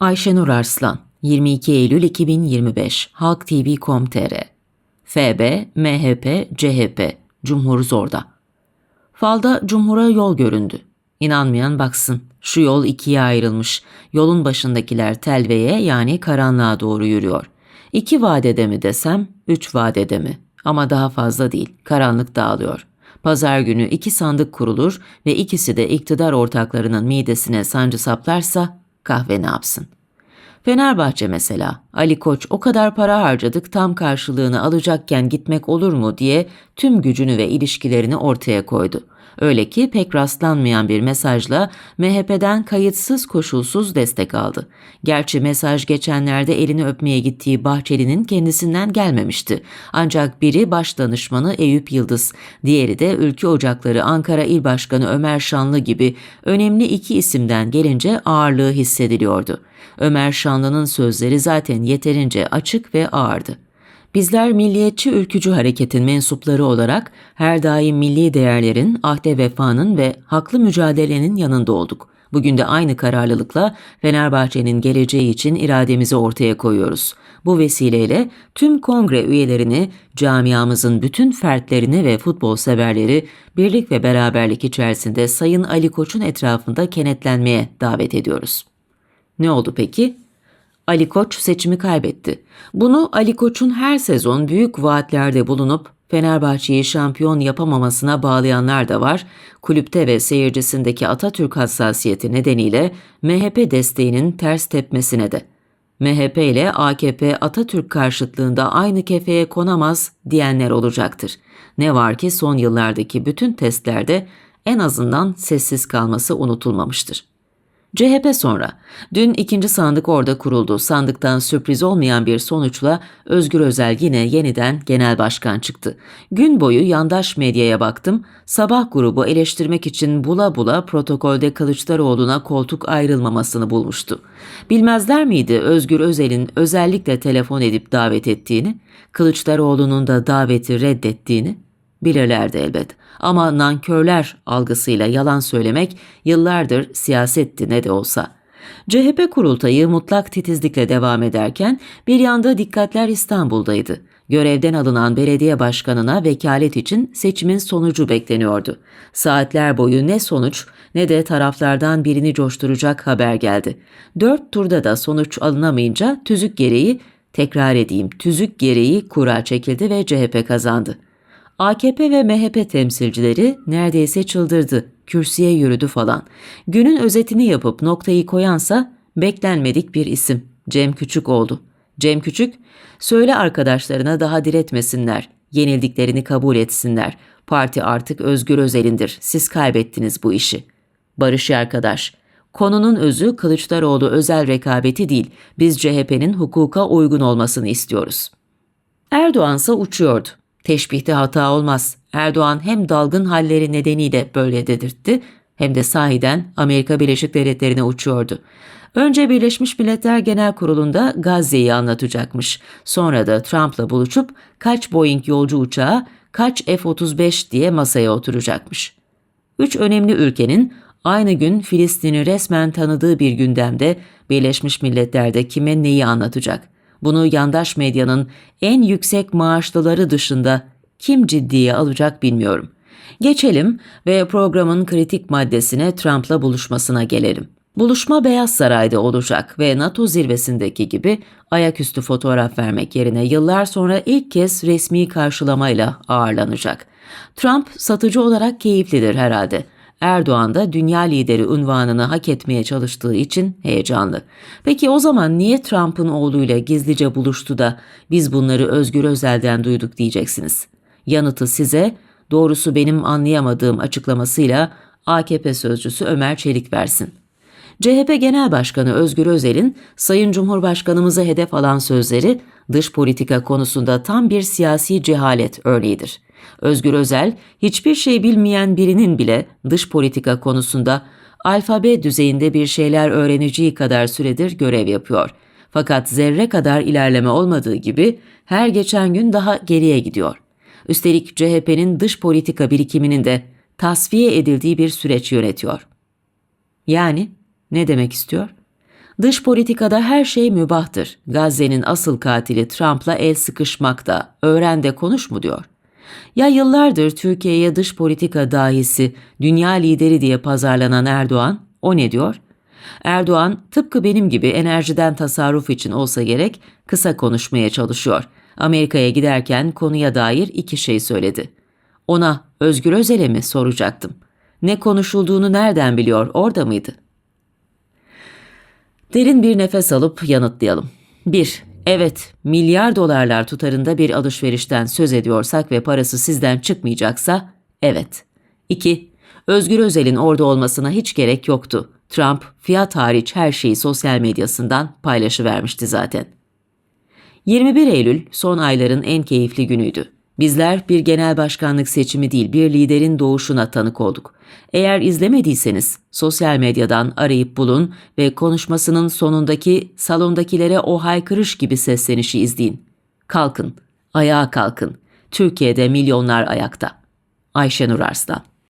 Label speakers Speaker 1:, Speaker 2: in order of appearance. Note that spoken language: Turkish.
Speaker 1: Ayşenur Arslan 22 Eylül 2025 Halk TV.com.tr FB, MHP, CHP Cumhur zorda. Falda Cumhur'a yol göründü. İnanmayan baksın. Şu yol ikiye ayrılmış. Yolun başındakiler telveye yani karanlığa doğru yürüyor. İki vadede mi desem, üç vadede mi? Ama daha fazla değil. Karanlık dağılıyor. Pazar günü iki sandık kurulur ve ikisi de iktidar ortaklarının midesine sancı saplarsa kahve ne yapsın? Fenerbahçe mesela, Ali Koç o kadar para harcadık tam karşılığını alacakken gitmek olur mu diye tüm gücünü ve ilişkilerini ortaya koydu. Öyle ki pek rastlanmayan bir mesajla MHP'den kayıtsız koşulsuz destek aldı. Gerçi mesaj geçenlerde elini öpmeye gittiği Bahçeli'nin kendisinden gelmemişti. Ancak biri baş danışmanı Eyüp Yıldız, diğeri de Ülke Ocakları Ankara İl Başkanı Ömer Şanlı gibi önemli iki isimden gelince ağırlığı hissediliyordu. Ömer Şanlı'nın sözleri zaten yeterince açık ve ağırdı. Bizler milliyetçi ülkücü hareketin mensupları olarak her daim milli değerlerin, ahde vefanın ve haklı mücadelenin yanında olduk. Bugün de aynı kararlılıkla Fenerbahçe'nin geleceği için irademizi ortaya koyuyoruz. Bu vesileyle tüm kongre üyelerini, camiamızın bütün fertlerini ve futbol severleri birlik ve beraberlik içerisinde Sayın Ali Koç'un etrafında kenetlenmeye davet ediyoruz. Ne oldu peki? Ali Koç seçimi kaybetti. Bunu Ali Koç'un her sezon büyük vaatlerde bulunup Fenerbahçe'yi şampiyon yapamamasına bağlayanlar da var. Kulüpte ve seyircisindeki Atatürk hassasiyeti nedeniyle MHP desteğinin ters tepmesine de. MHP ile AKP Atatürk karşıtlığında aynı kefeye konamaz diyenler olacaktır. Ne var ki son yıllardaki bütün testlerde en azından sessiz kalması unutulmamıştır. CHP sonra. Dün ikinci sandık orada kuruldu. Sandıktan sürpriz olmayan bir sonuçla Özgür Özel yine yeniden genel başkan çıktı. Gün boyu yandaş medyaya baktım. Sabah grubu eleştirmek için bula bula protokolde Kılıçdaroğlu'na koltuk ayrılmamasını bulmuştu. Bilmezler miydi Özgür Özel'in özellikle telefon edip davet ettiğini, Kılıçdaroğlu'nun da daveti reddettiğini? Bilirlerdi elbet. Ama nankörler algısıyla yalan söylemek yıllardır siyasetti ne de olsa. CHP kurultayı mutlak titizlikle devam ederken bir yanda dikkatler İstanbul'daydı. Görevden alınan belediye başkanına vekalet için seçimin sonucu bekleniyordu. Saatler boyu ne sonuç ne de taraflardan birini coşturacak haber geldi. Dört turda da sonuç alınamayınca tüzük gereği, tekrar edeyim tüzük gereği kura çekildi ve CHP kazandı. AKP ve MHP temsilcileri neredeyse çıldırdı, kürsüye yürüdü falan. Günün özetini yapıp noktayı koyansa beklenmedik bir isim. Cem Küçük oldu. Cem Küçük, söyle arkadaşlarına daha diretmesinler, yenildiklerini kabul etsinler. Parti artık Özgür Özel'indir, siz kaybettiniz bu işi. Barış arkadaş, konunun özü Kılıçdaroğlu özel rekabeti değil, biz CHP'nin hukuka uygun olmasını istiyoruz. Erdoğan ise uçuyordu. Teşbihte hata olmaz. Erdoğan hem dalgın halleri nedeniyle böyle dedirtti hem de sahiden Amerika Birleşik Devletleri'ne uçuyordu. Önce Birleşmiş Milletler Genel Kurulu'nda Gazze'yi anlatacakmış. Sonra da Trump'la buluşup kaç Boeing yolcu uçağı, kaç F-35 diye masaya oturacakmış. Üç önemli ülkenin aynı gün Filistin'i resmen tanıdığı bir gündemde Birleşmiş Milletler'de kime neyi anlatacak? Bunu yandaş medyanın en yüksek maaşlıları dışında kim ciddiye alacak bilmiyorum. Geçelim ve programın kritik maddesine Trump'la buluşmasına gelelim. Buluşma Beyaz Saray'da olacak ve NATO zirvesindeki gibi ayaküstü fotoğraf vermek yerine yıllar sonra ilk kez resmi karşılamayla ağırlanacak. Trump satıcı olarak keyiflidir herhalde. Erdoğan da dünya lideri unvanını hak etmeye çalıştığı için heyecanlı. Peki o zaman niye Trump'ın oğluyla gizlice buluştu da biz bunları Özgür Özel'den duyduk diyeceksiniz. Yanıtı size doğrusu benim anlayamadığım açıklamasıyla AKP sözcüsü Ömer Çelik versin. CHP Genel Başkanı Özgür Özel'in Sayın Cumhurbaşkanımıza hedef alan sözleri dış politika konusunda tam bir siyasi cehalet örneğidir. Özgür Özel, hiçbir şey bilmeyen birinin bile dış politika konusunda alfabe düzeyinde bir şeyler öğreneceği kadar süredir görev yapıyor. Fakat zerre kadar ilerleme olmadığı gibi her geçen gün daha geriye gidiyor. Üstelik CHP'nin dış politika birikiminin de tasfiye edildiği bir süreç yönetiyor. Yani ne demek istiyor? Dış politikada her şey mübahtır. Gazze'nin asıl katili Trump'la el sıkışmakta. Öğren de konuş mu diyor. Ya yıllardır Türkiye'ye dış politika dahisi, dünya lideri diye pazarlanan Erdoğan, o ne diyor? Erdoğan tıpkı benim gibi enerjiden tasarruf için olsa gerek kısa konuşmaya çalışıyor. Amerika'ya giderken konuya dair iki şey söyledi. Ona Özgür Özel'e mi soracaktım. Ne konuşulduğunu nereden biliyor orada mıydı? Derin bir nefes alıp yanıtlayalım. 1. Evet, milyar dolarlar tutarında bir alışverişten söz ediyorsak ve parası sizden çıkmayacaksa, evet. 2. Özgür Özel'in orada olmasına hiç gerek yoktu. Trump, fiyat hariç her şeyi sosyal medyasından paylaşıvermişti zaten. 21 Eylül son ayların en keyifli günüydü. Bizler bir genel başkanlık seçimi değil bir liderin doğuşuna tanık olduk. Eğer izlemediyseniz sosyal medyadan arayıp bulun ve konuşmasının sonundaki salondakilere o haykırış gibi seslenişi izleyin. Kalkın, ayağa kalkın. Türkiye'de milyonlar ayakta. Ayşenur Arslan